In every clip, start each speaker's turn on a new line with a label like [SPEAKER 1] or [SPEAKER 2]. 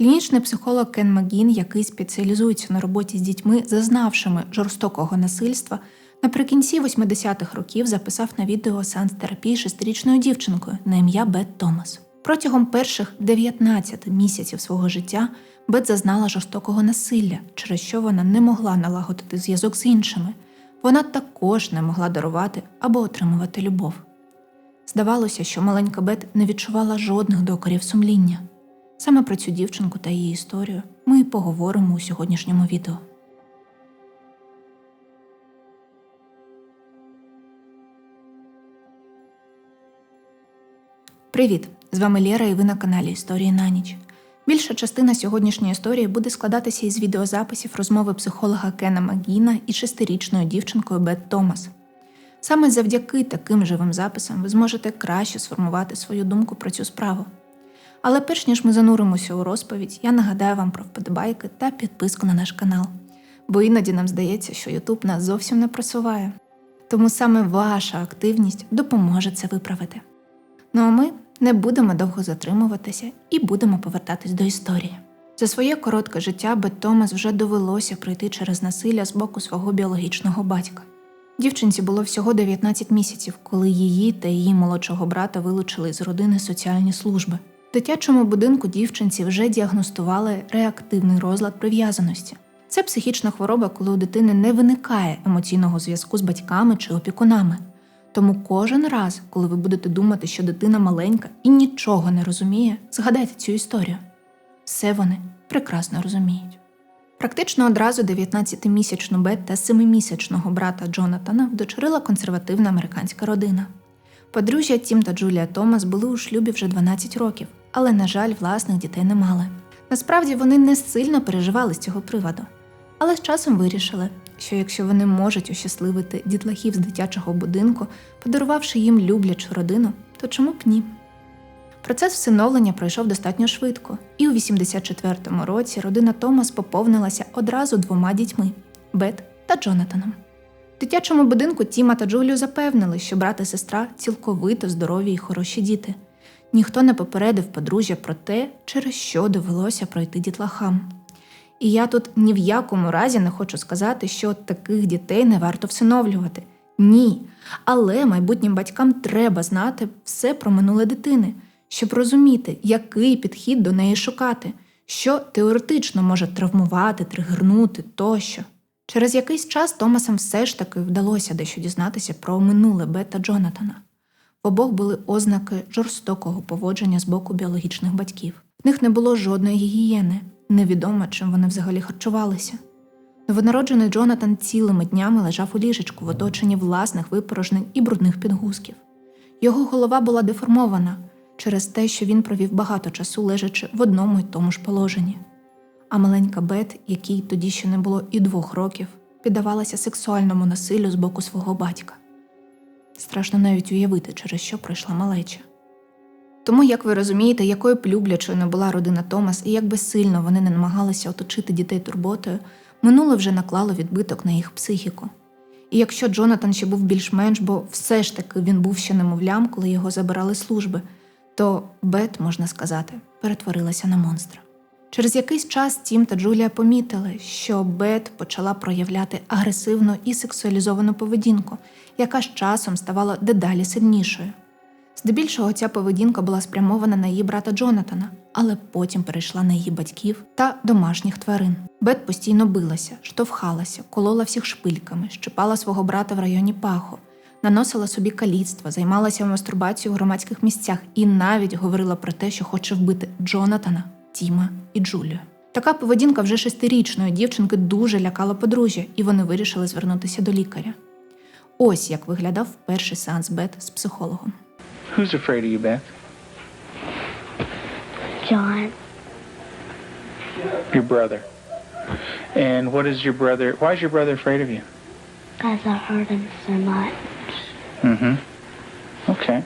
[SPEAKER 1] Клінічний психолог Кен Магін, який спеціалізується на роботі з дітьми, зазнавшими жорстокого насильства, наприкінці 80-х років записав на відео сеанс терапії шестирічною дівчинкою на ім'я Бет Томас. Протягом перших 19 місяців свого життя Бет зазнала жорстокого насилля, через що вона не могла налагодити зв'язок з іншими. Вона також не могла дарувати або отримувати любов. Здавалося, що маленька Бет не відчувала жодних докорів сумління. Саме про цю дівчинку та її історію ми і поговоримо у сьогоднішньому відео. Привіт! З вами Лєра і ви на каналі Історії на ніч. Більша частина сьогоднішньої історії буде складатися із відеозаписів розмови психолога Кена Магіна із шестирічною дівчинкою Бет Томас. Саме завдяки таким живим записам ви зможете краще сформувати свою думку про цю справу. Але перш ніж ми зануримося у розповідь, я нагадаю вам про вподобайки та підписку на наш канал, бо іноді нам здається, що YouTube нас зовсім не просуває. Тому саме ваша активність допоможе це виправити. Ну а ми не будемо довго затримуватися і будемо повертатись до історії. За своє коротке життя Бет Томас вже довелося пройти через насилля з боку свого біологічного батька. Дівчинці було всього 19 місяців, коли її та її молодшого брата вилучили з родини соціальні служби. В дитячому будинку дівчинці вже діагностували реактивний розлад прив'язаності. Це психічна хвороба, коли у дитини не виникає емоційного зв'язку з батьками чи опікунами. Тому кожен раз, коли ви будете думати, що дитина маленька і нічого не розуміє, згадайте цю історію. Все вони прекрасно розуміють. Практично одразу 19-місячну Бет та 7-місячного брата Джонатана вдочерила консервативна американська родина. Подружжя Тім та Джулія Томас були у шлюбі вже 12 років, але, на жаль, власних дітей не мали. Насправді вони не сильно переживали з цього приводу, але з часом вирішили, що якщо вони можуть ощасливити дітлахів з дитячого будинку, подарувавши їм люблячу родину, то чому б ні? Процес всиновлення пройшов достатньо швидко, і у 84-му році родина Томас поповнилася одразу двома дітьми Бет та Джонатаном. В дитячому будинку Тіма та Джулію запевнили, що брат і сестра цілковито здорові і хороші діти. Ніхто не попередив подружжя про те, через що довелося пройти дітлахам. І я тут ні в якому разі не хочу сказати, що таких дітей не варто всиновлювати. Ні. Але майбутнім батькам треба знати все про минуле дитини, щоб розуміти, який підхід до неї шукати, що теоретично може травмувати, тригернути тощо. Через якийсь час Томасам все ж таки вдалося дещо дізнатися про минуле Бет та Джонатана. В обох були ознаки жорстокого поводження з боку біологічних батьків. В них не було жодної гігієни, невідомо, чим вони взагалі харчувалися. Новонароджений Джонатан цілими днями лежав у ліжечку в оточенні власних випорожнень і брудних підгузків. Його голова була деформована через те, що він провів багато часу лежачи в одному й тому ж положенні. А маленька Бет, якій тоді ще не було і двох років, піддавалася сексуальному насиллю з боку свого батька. Страшно навіть уявити, через що пройшла малеча. Тому, як ви розумієте, якою б люблячою не була родина Томас і як би сильно вони не намагалися оточити дітей турботою, минуле вже наклало відбиток на їх психіку. І якщо Джонатан ще був більш-менш, бо все ж таки він був ще немовлям, коли його забирали служби, то Бет, можна сказати, перетворилася на монстра. Через якийсь час Тім та Джулія помітили, що Бет почала проявляти агресивну і сексуалізовану поведінку, яка з часом ставала дедалі сильнішою. Здебільшого ця поведінка була спрямована на її брата Джонатана, але потім перейшла на її батьків та домашніх тварин. Бет постійно билася, штовхалася, колола всіх шпильками, щипала свого брата в районі паху, наносила собі каліцтва, займалася мастурбацією в громадських місцях і навіть говорила про те, що хоче вбити Джонатана, Тіма і Джулію. Така поведінка вже шестирічної дівчинки дуже лякала подружжя, і вони вирішили звернутися до лікаря. Ось як виглядав перший сеанс Бет з психологом.
[SPEAKER 2] Who's afraid of you, Beth?
[SPEAKER 3] John,
[SPEAKER 2] Your brother. And what is your brother? Why is your brother afraid of you?
[SPEAKER 3] because I hurt him so much.
[SPEAKER 2] Mm-hmm. Okay.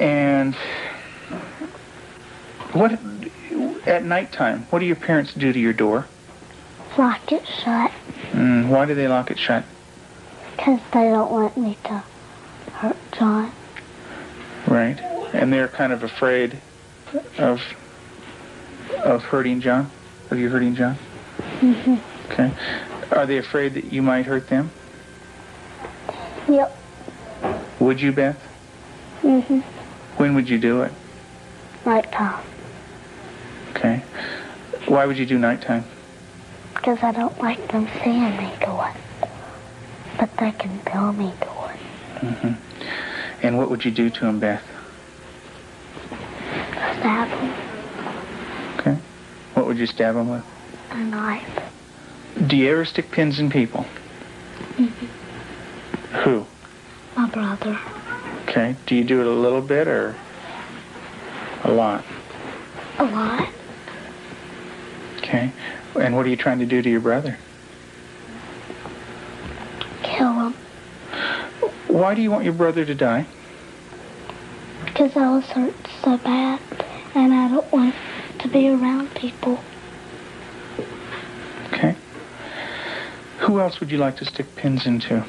[SPEAKER 2] And what at nighttime? What do your parents do to your door?
[SPEAKER 3] Lock it shut
[SPEAKER 2] Mm, why do they lock it shut?
[SPEAKER 3] because they don't want me to hurt John.
[SPEAKER 2] Right. And they're kind of afraid of Of hurting John? Of you hurting John?
[SPEAKER 3] hmm
[SPEAKER 2] Okay. Are they afraid that you might hurt them?
[SPEAKER 3] Yep.
[SPEAKER 2] Would you, Beth?
[SPEAKER 3] hmm
[SPEAKER 2] When would you do it?
[SPEAKER 3] Nighttime.
[SPEAKER 2] Okay. Why would you do nighttime?
[SPEAKER 3] Because I don't like them seeing me do it. But they can feel me do it.
[SPEAKER 2] hmm And what would you do to him, Beth?
[SPEAKER 3] Stab them
[SPEAKER 2] Okay. What would you stab him with?
[SPEAKER 3] a knife.
[SPEAKER 2] Do you ever stick pins in people? Mhm. Who?
[SPEAKER 3] My brother.
[SPEAKER 2] Okay. Do you do it a little bit or a lot?
[SPEAKER 3] A lot.
[SPEAKER 2] Okay. And what are you trying to do to your brother?
[SPEAKER 3] Kill him.
[SPEAKER 2] Why do you want your brother to die?
[SPEAKER 3] Because I was hurt so bad. And I don't want to be around people.
[SPEAKER 2] Okay. Who else would you like to stick pins into?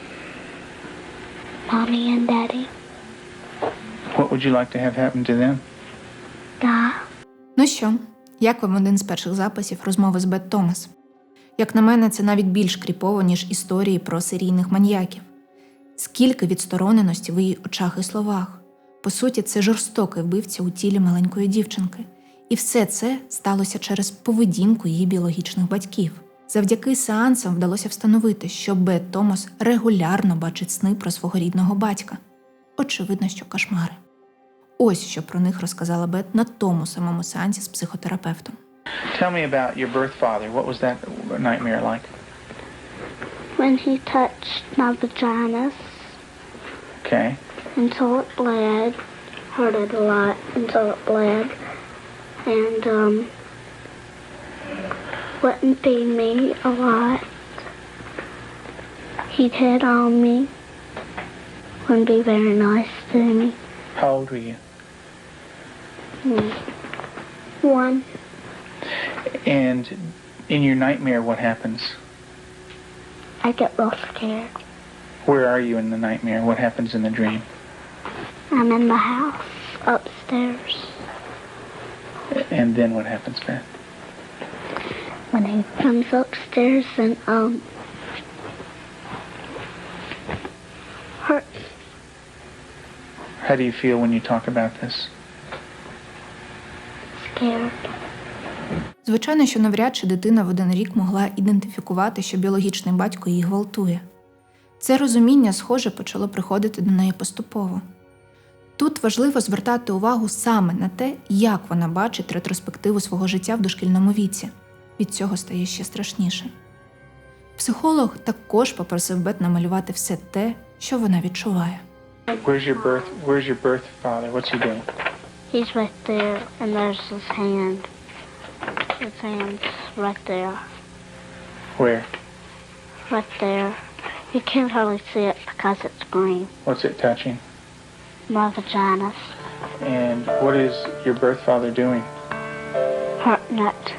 [SPEAKER 3] Mommy and Daddy.
[SPEAKER 2] What would you like to have happen to them?
[SPEAKER 3] Die.
[SPEAKER 1] Ну що, як вам один з перших записів розмови з Бет Томас? Як на мене, це навіть більш кріпово, ніж історії про серійних маньяків. Скільки відстороненості в її очах і словах. По суті, це жорстокий вбивця у тілі маленької дівчинки. І все це сталося через поведінку її біологічних батьків. Завдяки сеансам вдалося встановити, що Бет Томас регулярно бачить сни про свого рідного батька. Очевидно, що кошмари. Ось що про них розказала Бет на тому самому сеансі з психотерапевтом.
[SPEAKER 2] Tell me about your birth father. What was that nightmare like?
[SPEAKER 3] When he touched my vaginas
[SPEAKER 2] Okay.
[SPEAKER 3] until it bled. Hurt it a lot until it bled. And, um, wouldn't feed me a lot. He'd hit on me. Wouldn't be very nice to me.
[SPEAKER 2] How old were you?
[SPEAKER 3] Hmm. One,
[SPEAKER 2] And in your nightmare, what happens?
[SPEAKER 3] I get real scared.
[SPEAKER 2] Where are you in the nightmare? What happens in the dream?
[SPEAKER 3] I'm in the house upstairs.
[SPEAKER 2] And then what happens, Beth?
[SPEAKER 3] When he comes upstairs and, um, hurt
[SPEAKER 2] How do you feel when you talk about this?
[SPEAKER 3] Scared.
[SPEAKER 1] Звичайно, що навряд чи дитина в один рік могла ідентифікувати, що біологічний батько її гвалтує. Це розуміння, схоже, почало приходити до неї поступово. Тут важливо звертати увагу саме на те, як вона бачить ретроспективу свого життя в дошкільному віці. Від цього стає ще страшніше. Психолог також попросив Бет намалювати все те, що вона відчуває.
[SPEAKER 2] Where's your birth? Where's your birth father? What's he doing?
[SPEAKER 3] He's right there, and there's his hand. His hand's right there,
[SPEAKER 2] Where?
[SPEAKER 3] right there. You can't hardly see it because it's green.
[SPEAKER 2] What's it touching?
[SPEAKER 3] My vaginas
[SPEAKER 2] And what is your birth father doing?
[SPEAKER 3] hurting it.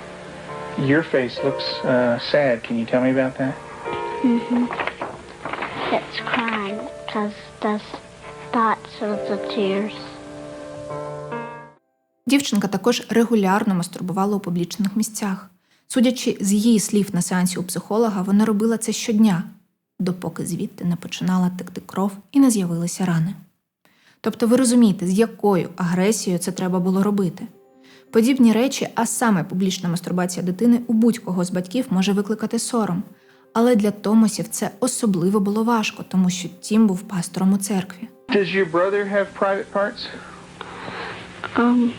[SPEAKER 2] Your face looks uh, sad. Can you tell me about that?
[SPEAKER 3] Mm-hmm. It's crying because there's dots of the tears.
[SPEAKER 1] Дівчинка також регулярно мастурбувала у публічних місцях. Судячи з її слів на сеансі у психолога, вона робила це щодня, допоки звідти не починала текти кров і не з'явилися рани. Тобто ви розумієте, з якою агресією це треба було робити. Подібні речі, а саме публічна мастурбація дитини у будь-кого з батьків може викликати сором. Але для Томасів це особливо було важко, тому що Тім був пастором у церкві.
[SPEAKER 2] Does your brother have private parts?
[SPEAKER 3] Um.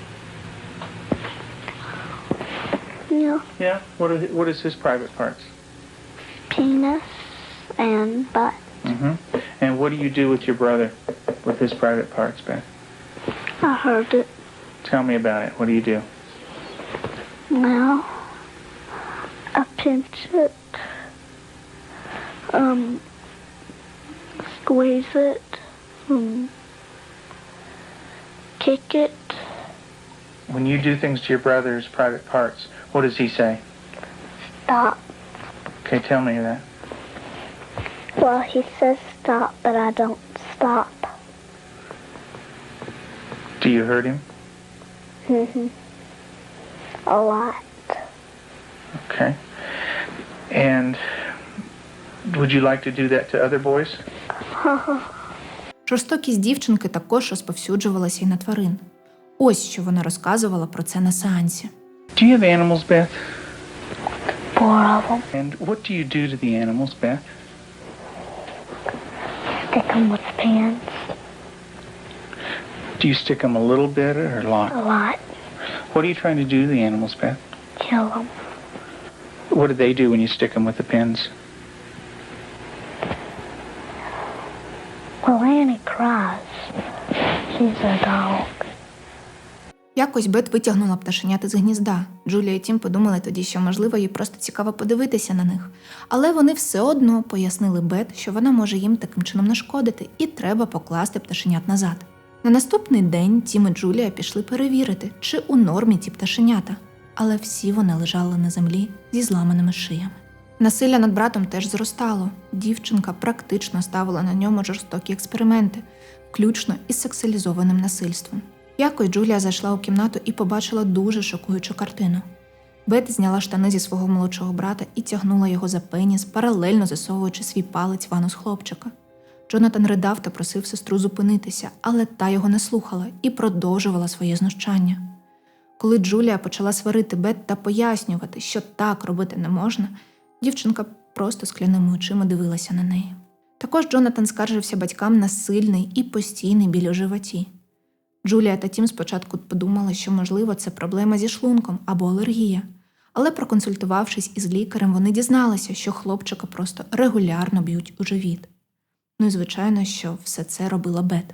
[SPEAKER 3] Yeah,
[SPEAKER 2] Yeah. What are what is his private parts?
[SPEAKER 3] penis and butt.
[SPEAKER 2] Mm-hmm. And what do you do with your brother with his private parts, Beth?
[SPEAKER 3] I heard it.
[SPEAKER 2] Tell me about it. What do you do?
[SPEAKER 3] Well, I pinch it, um, squeeze it, um, kick it,
[SPEAKER 2] When you do things to your brother's private parts, what does he say?
[SPEAKER 3] stop.
[SPEAKER 2] Okay, tell me that.
[SPEAKER 3] Well, he says stop, but I don't stop.
[SPEAKER 2] Do you hurt him?
[SPEAKER 3] hmm A lot.
[SPEAKER 2] Okay. And would you like to do that to other boys?
[SPEAKER 1] Жорстокість дівчинки також розповсюджувалася і на тварин. Ось що вона розказувала про це на сеансі.
[SPEAKER 2] Do you have animals, Beth?
[SPEAKER 3] Four of them.
[SPEAKER 2] And what do you do to the animals, Beth?
[SPEAKER 3] Stick them with pins.
[SPEAKER 2] Do you stick them a little bit or a lot?
[SPEAKER 3] A lot.
[SPEAKER 2] What are you trying to do to the animals, Beth?
[SPEAKER 3] Kill them.
[SPEAKER 2] What do they do when you stick them with the pins?
[SPEAKER 3] Well, Annie cries. She's a dog.
[SPEAKER 1] Якось Бет витягнула пташенята з гнізда. Джулія і Тім подумали тоді, що можливо їй просто цікаво подивитися на них. Але вони все одно пояснили Бет, що вона може їм таким чином нашкодити, і треба покласти пташенят назад. На наступний день Тім і Джулія пішли перевірити, чи у нормі ці пташенята, але всі вони лежали на землі зі зламаними шиями. Насилля над братом теж зростало. Дівчинка практично ставила на ньому жорстокі експерименти, включно із сексуалізованим насильством. Якось Джулія зайшла у кімнату і побачила дуже шокуючу картину. Бет зняла штани зі свого молодшого брата і тягнула його за пеніс, паралельно засовуючи свій палець в анус хлопчика. Джонатан ридав та просив сестру зупинитися, але та його не слухала і продовжувала своє знущання. Коли Джулія почала сварити Бет та пояснювати, що так робити не можна, дівчинка просто скляними очима дивилася на неї. Також Джонатан скаржився батькам на сильний і постійний біль у животі. Джулія та Тім спочатку подумали, що, можливо, це проблема зі шлунком або алергія, але проконсультувавшись із лікарем, вони дізналися, що хлопчика просто регулярно б'ють у живіт. Ну і звичайно, що все це робила Бет.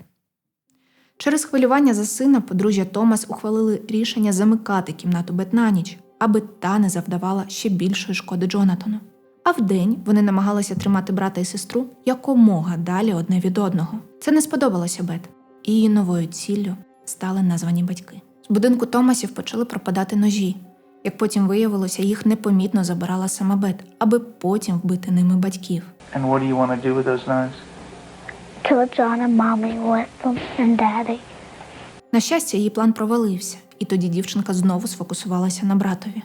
[SPEAKER 1] Через хвилювання за сина подружжя Томас ухвалили рішення замикати кімнату Бет на ніч, аби та не завдавала ще більшої шкоди Джонатану. А вдень вони намагалися тримати брата і сестру якомога далі одне від одного. Це не сподобалося Бет, і її новою ціллю стали названі батьки. З будинку Томасів почали пропадати ножі. Як потім виявилося, їх непомітно забирала сама Бет, аби потім вбити ними батьків.
[SPEAKER 2] And what do you want to do with those knives?
[SPEAKER 3] Kill John and Mommy with them and Daddy.
[SPEAKER 1] На щастя, її план провалився, і тоді дівчинка знову сфокусувалася на братові.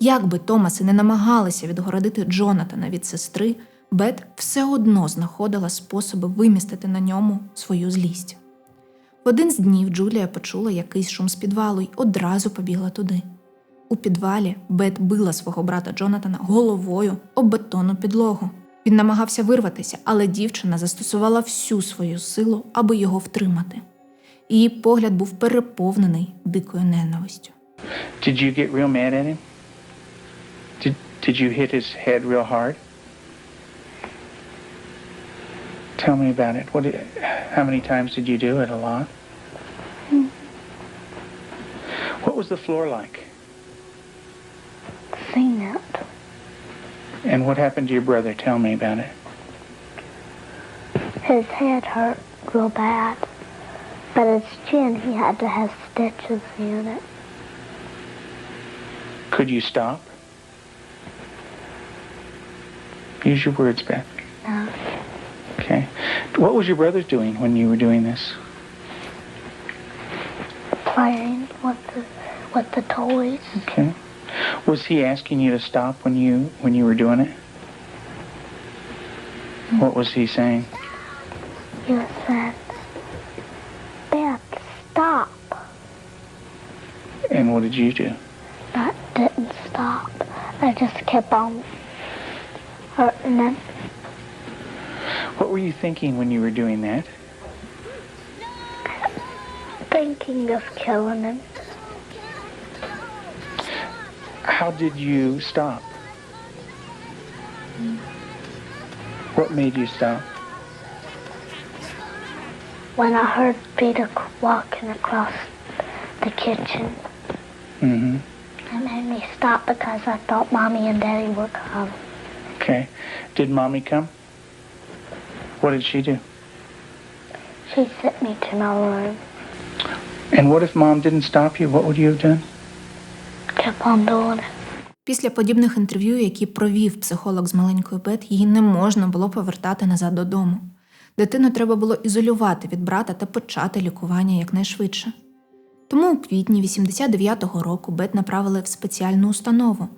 [SPEAKER 1] Як би Томаси не намагалися відгородити Джонатана від сестри, Бет все одно знаходила способи вимістити на ньому свою злість. В один з днів Джулія почула якийсь шум з підвалу й одразу побігла туди. У підвалі Бет била свого брата Джонатана головою об бетонну підлогу. Він намагався вирватися, але дівчина застосувала всю свою силу, аби його втримати. Її погляд був переповнений дикою ненавистю.
[SPEAKER 2] Did you get real mad at him? Did, did you hit his head real hard? Tell me about it. What? How many times did you do it? A lot. Hmm. What was the floor like?
[SPEAKER 3] Seen it.
[SPEAKER 2] And what happened to your brother? Tell me about it.
[SPEAKER 3] His head hurt real bad. But his chin, he had to have stitches in it.
[SPEAKER 2] Could you stop? Use your words, Beth.
[SPEAKER 3] No.
[SPEAKER 2] What was your brother doing when you were doing this?
[SPEAKER 3] Playing with the, with the toys.
[SPEAKER 2] Okay. Was he asking you to stop when you when you were doing it? What was he saying?
[SPEAKER 3] You said, Beth, stop.
[SPEAKER 2] And what did you do?
[SPEAKER 3] That didn't stop. I just kept on hurting him.
[SPEAKER 2] What were you thinking when you were doing that?
[SPEAKER 3] Thinking of killing him.
[SPEAKER 2] How did you stop? What made you stop?
[SPEAKER 3] When I heard Peter walking across the kitchen,
[SPEAKER 2] Mm-hmm.
[SPEAKER 3] it made me stop because I thought Mommy and Daddy were coming.
[SPEAKER 2] Okay. Did mommy come? What did she do?
[SPEAKER 3] She sent me to my room.
[SPEAKER 2] And what if mom didn't stop you? What would you have done?
[SPEAKER 3] Kept on doing it.
[SPEAKER 1] Після подібних інтерв'ю, які провів психолог з маленькою Бет, її не можна було повертати назад додому. Дитину треба було ізолювати від брата та почати лікування якнайшвидше. Тому у квітні 89-го року Бет направили в спеціальну установу,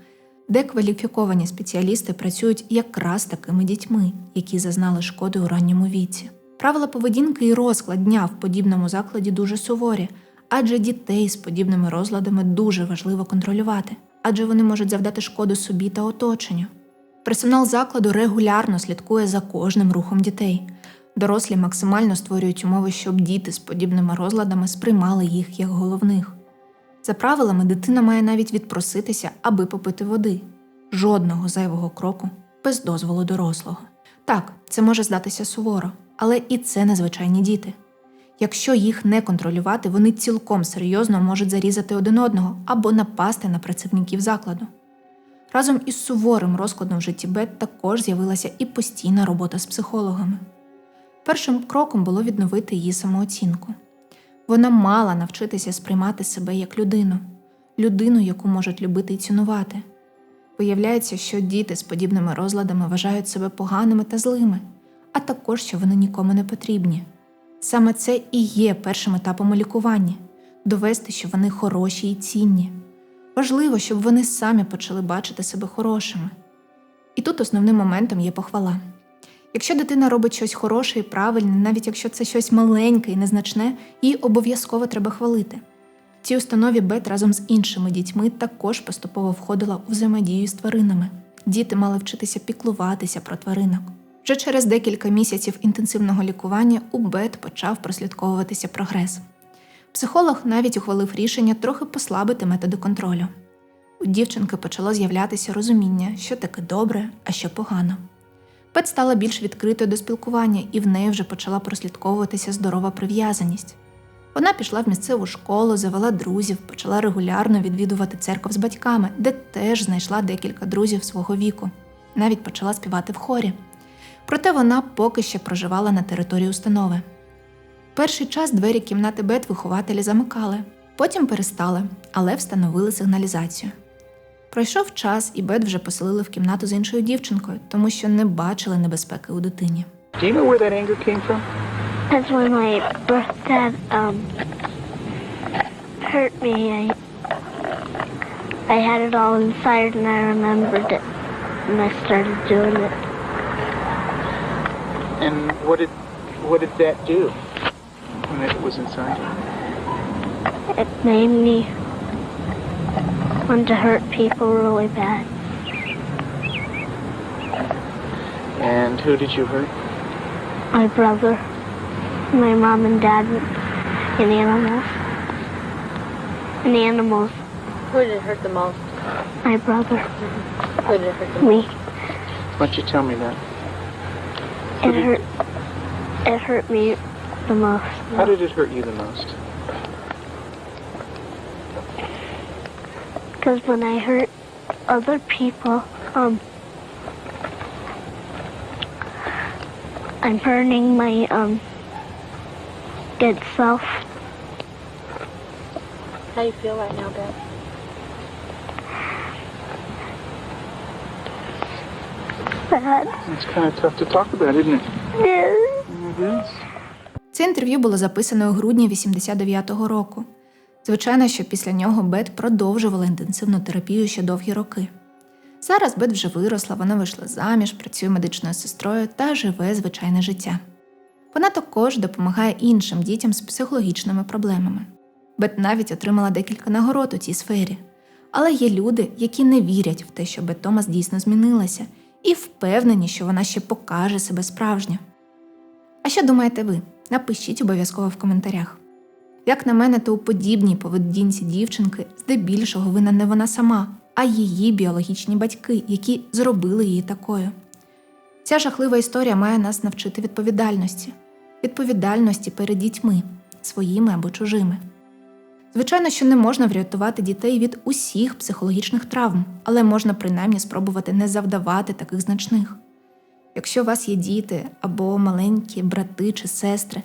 [SPEAKER 1] де кваліфіковані спеціалісти працюють якраз такими дітьми, які зазнали шкоди у ранньому віці. Правила поведінки і розклад дня в подібному закладі дуже суворі, адже дітей з подібними розладами дуже важливо контролювати, адже вони можуть завдати шкоду собі та оточенню. Персонал закладу регулярно слідкує за кожним рухом дітей. Дорослі максимально створюють умови, щоб діти з подібними розладами сприймали їх як головних. За правилами, дитина має навіть відпроситися, аби попити води. Жодного зайвого кроку без дозволу дорослого. Так, це може здатися суворо, але і це незвичайні діти. Якщо їх не контролювати, вони цілком серйозно можуть зарізати один одного або напасти на працівників закладу. Разом із суворим розкладом в житті Бет також з'явилася і постійна робота з психологами. Першим кроком було відновити її самооцінку. Вона мала навчитися сприймати себе як людину, людину, яку можуть любити і цінувати. Виявляється, що діти з подібними розладами вважають себе поганими та злими, а також що вони нікому не потрібні. Саме це і є першим етапом у лікуванні довести, що вони хороші і цінні. Важливо, щоб вони самі почали бачити себе хорошими. І тут основним моментом є похвала. Якщо дитина робить щось хороше і правильне, навіть якщо це щось маленьке і незначне, її обов'язково треба хвалити. В цій установі Бет разом з іншими дітьми також поступово входила у взаємодію з тваринами. Діти мали вчитися піклуватися про тваринок. Вже через декілька місяців інтенсивного лікування у Бет почав прослідковуватися прогрес. Психолог навіть ухвалив рішення трохи послабити методи контролю. У дівчинки почало з'являтися розуміння, що таке добре, а що погано. Бет стала більш відкритою до спілкування, і в неї вже почала прослідковуватися здорова прив'язаність. Вона пішла в місцеву школу, завела друзів, почала регулярно відвідувати церков з батьками, де теж знайшла декілька друзів свого віку. Навіть почала співати в хорі. Проте вона поки ще проживала на території установи. Перший час двері кімнати Бет вихователі замикали, потім перестали, але встановили сигналізацію. Пройшов час, і Бет вже поселили в кімнату з іншою дівчинкою, тому що не бачили небезпеки у дитині.
[SPEAKER 2] Do you know where that anger came from?
[SPEAKER 3] That's when my birth dad um hurt me. I I had it all inside and I remembered it and I started doing it.
[SPEAKER 2] And what did what did that do when it was inside you?
[SPEAKER 3] It made me want to hurt people really bad.
[SPEAKER 2] And who did you hurt?
[SPEAKER 3] My brother, my mom and dad, and animals. And animals.
[SPEAKER 4] Who did it hurt the most?
[SPEAKER 3] My brother,
[SPEAKER 4] Who did it hurt the most?
[SPEAKER 3] me.
[SPEAKER 2] Why don't you tell me that?
[SPEAKER 3] It hurt. It hurt me the most.
[SPEAKER 2] How did it hurt you the most?
[SPEAKER 3] Because when I hurt other people, um, I'm hurting my um good self.
[SPEAKER 4] How you feel right now, Beth?
[SPEAKER 3] Bad.
[SPEAKER 2] It's kind of tough to talk about, isn't it? It is.
[SPEAKER 1] Це інтерв'ю було записане у грудні 89-го року. Звичайно, що після нього Бет продовжувала інтенсивну терапію ще довгі роки. Зараз Бет вже виросла, вона вийшла заміж, працює медичною сестрою та живе звичайне життя. Вона також допомагає іншим дітям з психологічними проблемами. Бет навіть отримала декілька нагород у цій сфері. Але є люди, які не вірять в те, що Бет Томас дійсно змінилася, і впевнені, що вона ще покаже себе справжньо. А що думаєте ви? Напишіть обов'язково в коментарях. Як на мене, то у подібній поведінці дівчинки здебільшого винна не вона сама, а її біологічні батьки, які зробили її такою. Ця жахлива історія має нас навчити відповідальності, відповідальності перед дітьми, своїми або чужими. Звичайно, що не можна врятувати дітей від усіх психологічних травм, але можна принаймні спробувати не завдавати таких значних. Якщо у вас є діти або маленькі брати чи сестри,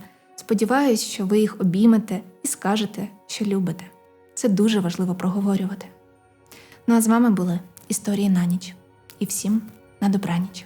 [SPEAKER 1] сподіваюсь, що ви їх обіймете і скажете, що любите. Це дуже важливо проговорювати. Ну а з вами були історії на ніч. І всім на добраніч.